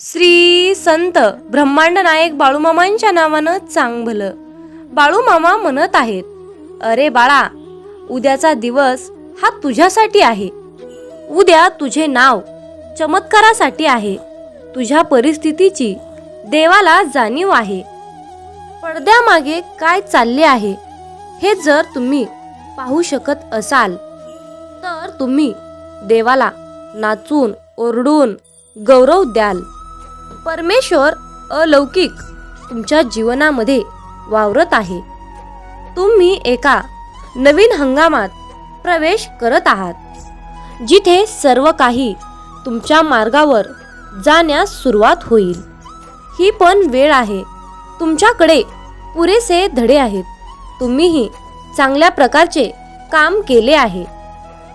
श्री संत ब्रह्मांड नायक बाळूमामांच्या नावानं चांग भलं बाळूमामा म्हणत आहेत अरे बाळा उद्याचा दिवस हा तुझ्यासाठी आहे. उद्या तुझे नाव चमत्कारासाठी आहे. तुझ्या परिस्थितीची देवाला जाणीव आहे. पडद्यामागे काय चालले आहे हे जर तुम्ही पाहू शकत असाल तर तुम्ही देवाला नाचून ओरडून गौरव द्याल. परमेश्वर अलौकिक तुमच्या जीवनामध्ये वावरत आहे. तुम्ही एका नवीन हंगामात प्रवेश करत आहात जिथे सर्व काही तुमच्या मार्गावर जाण्यास सुरुवात होईल. ही पण वेळ आहे. तुमच्याकडे पुरेसे धडे आहेत. तुम्हीही चांगल्या प्रकारचे काम केले आहे.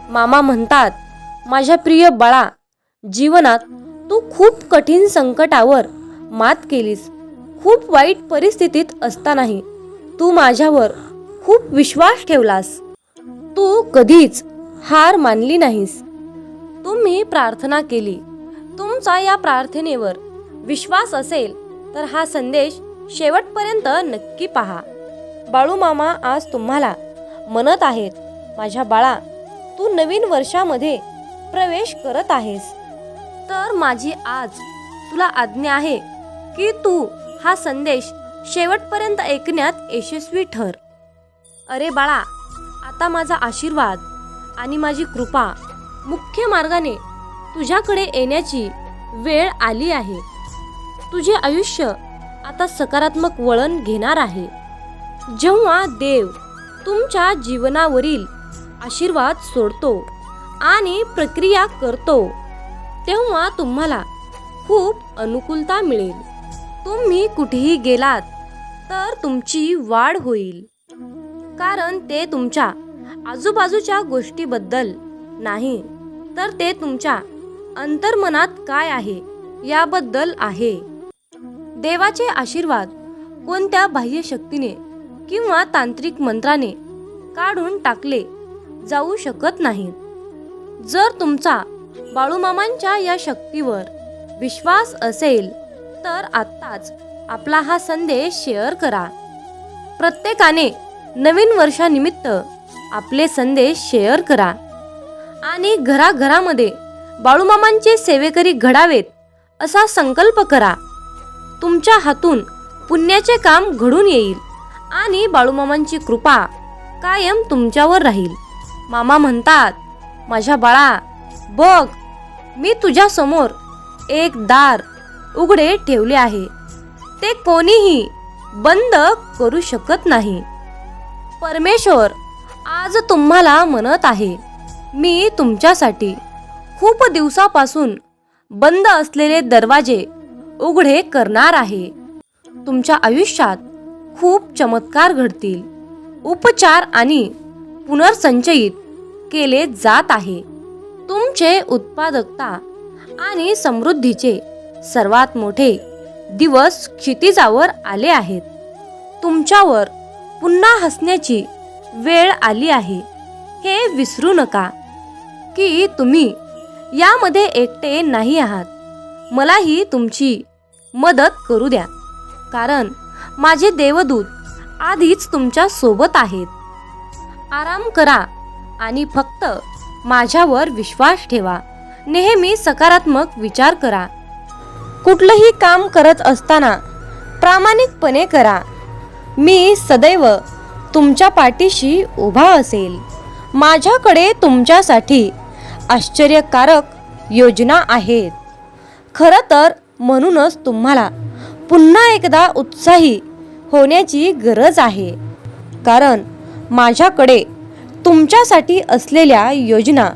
मामा म्हणतात माझ्या प्रिय बाळा जीवनात तू खूप कठीण संकटावर मात केलीस. खूप वाईट परिस्थितीत असतानाही तू माझ्यावर खूप विश्वास ठेवलास. तू कधीच हार मानली नाहीस. तुम्ही प्रार्थना केली. तुमचा या प्रार्थनेवर विश्वास असेल तर हा संदेश शेवटपर्यंत नक्की पहा. बाळू मामा आज तुम्हाला म्हणत आहेत माझ्या बाळा तू नवीन वर्षामध्ये प्रवेश करत आहेस. तर माझी आज तुला आज्ञा आहे की तू हा संदेश शेवटपर्यंत ऐकण्यात यशस्वी ठर. अरे बाळा आता माझा आशीर्वाद आणि माझी कृपा मुख्य मार्गाने तुझ्याकडे येण्याची वेळ आली आहे. तुझे आयुष्य आता सकारात्मक वळण घेणार आहे. जेव्हा देव तुमच्या जीवनावरील आशीर्वाद सोडतो आणि प्रक्रिया करतो तेव्हा तुम्हाला खूप अनुकूलता मिळेल. तुम्ही कुठेही गेलात तर तुमची वाढ होईल. कारण ते तुमच्या आजूबाजूच्या गोष्टीबद्दल नाही तर ते तुमच्या अंतर्मनात काय आहे याबद्दल आहे. देवाचे आशीर्वाद कोणत्या बाह्य शक्तीने किंवा तांत्रिक मंत्राने काढून टाकले जाऊ शकत नाहीत. जर तुमचा बाळूमामांच्या या शक्तीवर विश्वास असेल तर आत्ताच आपला हा संदेश शेअर करा. प्रत्येकाने नवीन वर्षानिमित्त आपले संदेश शेअर करा. आणि घराघरामध्ये बाळूमामांचे सेवेकरी घडावेत असा संकल्प करा. तुमच्या हातून पुण्याचे काम घडून येईल आणि बाळूमामांची कृपा कायम तुमच्यावर राहील. मामा म्हणतात माझ्या बाळा बघ मी तुझ्या समोर एक दार उघडे ठेवले आहे. ते कोणीही बंद करू शकत नाही. परमेश्वर आज तुम्हाला म्हणत आहे मी तुमच्यासाठी खूप दिवसापासून बंद असलेले दरवाजे उघडे करणार आहे. तुमच्या आयुष्यात खूप चमत्कार घडतील. उपचार आणि पुनर्संचयित केले जात आहे. तुमचे उत्पादकता आणि समृद्धीचे सर्वात मोठे दिवस क्षितिजावर आले आहेत. तुमच्यावर पुन्हा हसण्याची वेळ आली आहे. हे विसरू नका की तुम्ही यामध्ये एकटे नाही आहात. मलाही तुमची मदत करू द्या. कारण माझे देवदूत आधीच तुमच्यासोबत आहेत. आराम करा आणि फक्त माझ्यावर विश्वास ठेवा. नेहमी सकारात्मक विचार करा. कुठलंही काम करत असताना प्रामाणिकपणे करा. मी सदैव तुमच्या पाठीशी उभा असेल. माझ्याकडे तुमच्यासाठी आश्चर्यकारक योजना आहेत. खरं तर म्हणूनच तुम्हाला पुन्हा एकदा उत्साही होण्याची गरज आहे. कारण माझ्याकडे तुमच्यासाठी असलेल्या योजना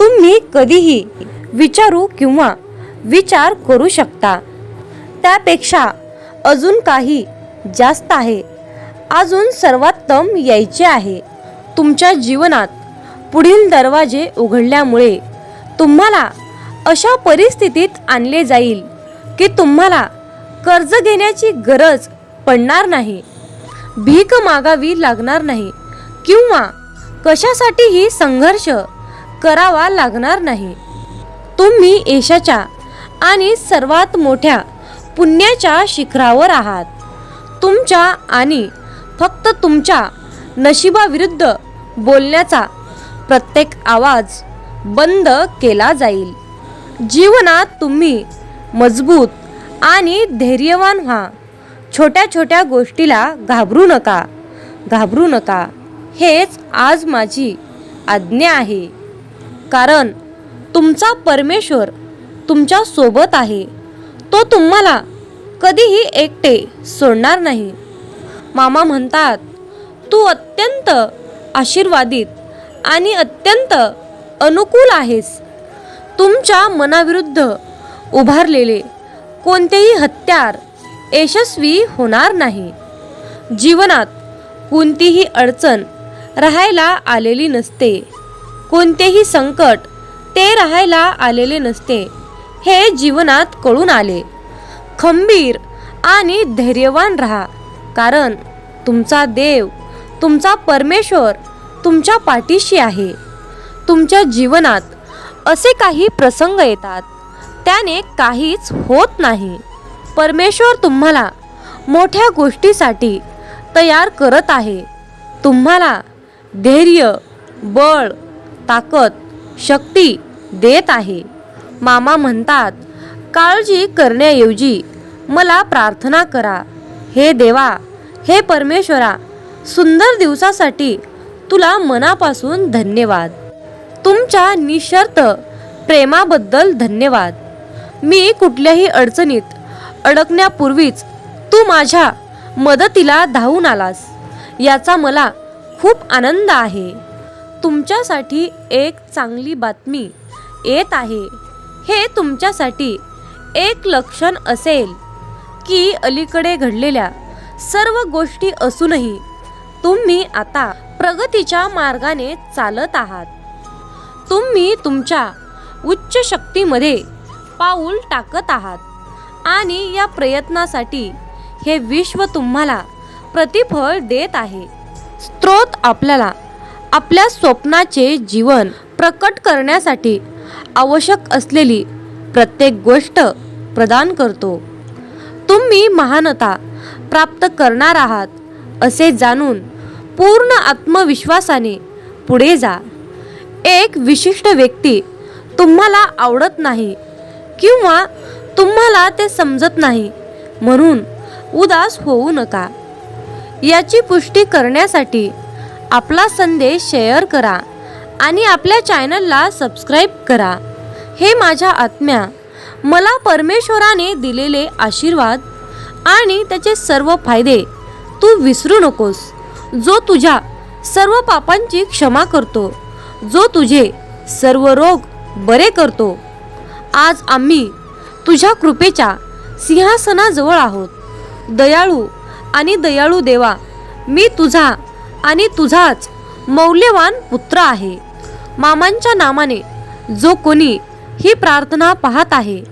तुम्ही कधीही विचारू किंवा विचार करू शकता. त्यापेक्षा अजून काही जास्त आहे. अजून सर्वोत्तम यायचे आहे. तुमच्या जीवनात पुढील दरवाजे उघडल्यामुळे तुम्हाला अशा परिस्थितीत आणले जाईल की तुम्हाला कर्ज घेण्याची गरज पडणार नाही भीक मागावी लागणार नाही किंवा कशासाठीही संघर्ष करावा लागणार नाही. तुम्ही यशाच्या आणि सर्वात मोठ्या पुण्याच्या शिखरावर आहात. तुमच्या आणि फक्त तुमच्या नशिबाविरुद्ध बोलण्याचा प्रत्येक आवाज बंद केला जाईल. जीवनात तुम्ही मजबूत आणि धैर्यवान व्हा. छोट्या छोट्या गोष्टीला घाबरू नका. घाबरू नका. हेच आज माझी आज्ञा आहे. कारण तुमचा परमेश्वर तुमच्यासोबत आहे. तो तुम्हाला कधीही एकटे सोडणार नाही. मामा म्हणतात तू अत्यंत आशीर्वादित आणि अत्यंत अनुकूल आहेस. तुमच्या मनाविरुद्ध उभारलेले कोणतेही हत्यार यशस्वी होणार नाही. जीवनात कोणतीही अडचण राहायला आलेली नसते. कोणतेही संकट ते राहायला आलेले नसते. हे जीवनात कळून आले. खंबीर आणि धैर्यवान राहा. कारण तुमचा देव तुमचा परमेश्वर तुमच्या पाठीशी आहे. तुमच्या जीवनात असे काही प्रसंग येतात. त्याने काहीच होत नाही. परमेश्वर तुम्हाला मोठ्या गोष्टीसाठी तयार करत आहे. तुम्हाला धैर्य बळ ताकद शक्ती देत आहे. मामा म्हणतात काळजी करण्याऐवजी मला प्रार्थना करा. हे देवा हे परमेश्वरा सुंदर दिवसासाठी तुला मनापासून धन्यवाद. तुमच्या निशर्त प्रेमाबद्दल धन्यवाद. मी कुठल्याही अडचणीत अडकण्यापूर्वीच तू माझ्या मदतीला धावून आलास. याचा मला खूप आनंद आहे. तुमच्यासाठी एक चांगली बातमी येत आहे. हे तुमच्यासाठी एक लक्षण असेल की अलीकडे घडलेल्या सर्व गोष्टी असूनही तुम्ही आता प्रगतीच्या मार्गाने चालत आहात. तुम्ही तुमच्या उच्च शक्तीमध्ये पाऊल टाकत आहात आणि या प्रयत्नासाठी हे विश्व तुम्हाला प्रतिफळ देत आहे. स्त्रोत आपल्याला आपल्या स्वप्नाचे जीवन प्रकट करण्यासाठी आवश्यक असलेली प्रत्येक गोष्ट प्रदान करतो. तुम्ही महानता प्राप्त करणार आहात असे जाणून पूर्ण आत्मविश्वासाने पुढे जा. एक विशिष्ट व्यक्ती तुम्हाला आवडत नाही किंवा तुम्हाला ते समजत नाही म्हणून उदास होऊ नका. याची पुष्टी करण्यासाठी आपला संदेश शेअर करा आणि आपल्या चॅनलला सबस्क्राईब करा. हे माझ्या आत्म्या मला परमेश्वराने दिलेले आशीर्वाद आणि त्याचे सर्व फायदे तू विसरू नकोस. जो तुझ्या सर्व पापांची क्षमा करतो जो तुझे सर्व रोग बरे करतो आज आम्ही तुझ्या कृपेच्या सिंहासनाजवळ आहोत. दयाळू आणि दयाळू देवा मी तुझा आणि तुझाच मौल्यवान पुत्र आहे. मामांच्या नामाने जो कोणी ही प्रार्थना पाहत आहे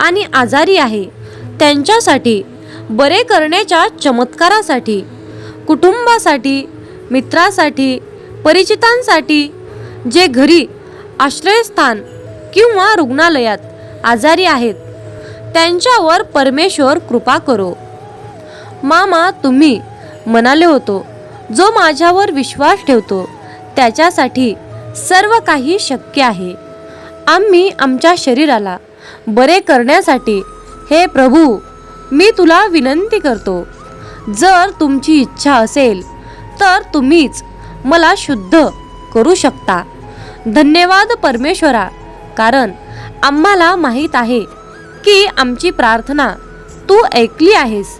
आणि आजारी आहे त्यांच्यासाठी बरे करण्याच्या चमत्कारासाठी कुटुंबासाठी मित्रासाठी परिचितांसाठी जे घरी आश्रयस्थान किंवा रुग्णालयात आजारी आहेत त्यांच्यावर परमेश्वर कृपा करो. मामा तुम्ही म्हणाले होतो. जो माझ्यावर विश्वास ठेवतो त्याच्यासाठी सर्व काही शक्य आहे. आम्ही आमच्या शरीराला बरे करण्यासाठी हे प्रभू मी तुला विनंती करतो. जर तुमची इच्छा असेल तर तुम्हीच मला शुद्ध करू शकता. धन्यवाद परमेश्वरा कारण आम्हाला माहीत आहे की आमची प्रार्थना तू ऐकली आहेस.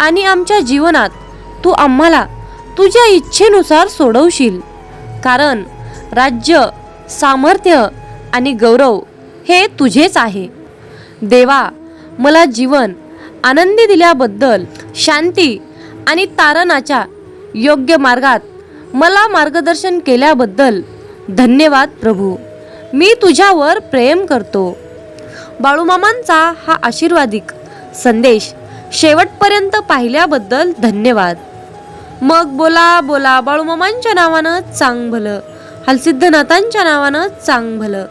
आणि आमच्या जीवनात तू आम्हाला तुझ्या इच्छेनुसार सोडवशील. कारण राज्य सामर्थ्य आणि गौरव हे तुझेच आहे. देवा मला जीवन आनंदी दिल्याबद्दल शांती आणि तारणाच्या योग्य मार्गात मला मार्गदर्शन केल्याबद्दल धन्यवाद प्रभू. मी तुझ्यावर प्रेम करतो. बाळूमामांचा हा आशीर्वादिक संदेश शेवटपर्यंत पाहिल्याबद्दल धन्यवाद. मग बोला बोला बाळूमामांच्या नावानं चांग भलं हलसिद्धनाथांच्या नावानं चांग भलं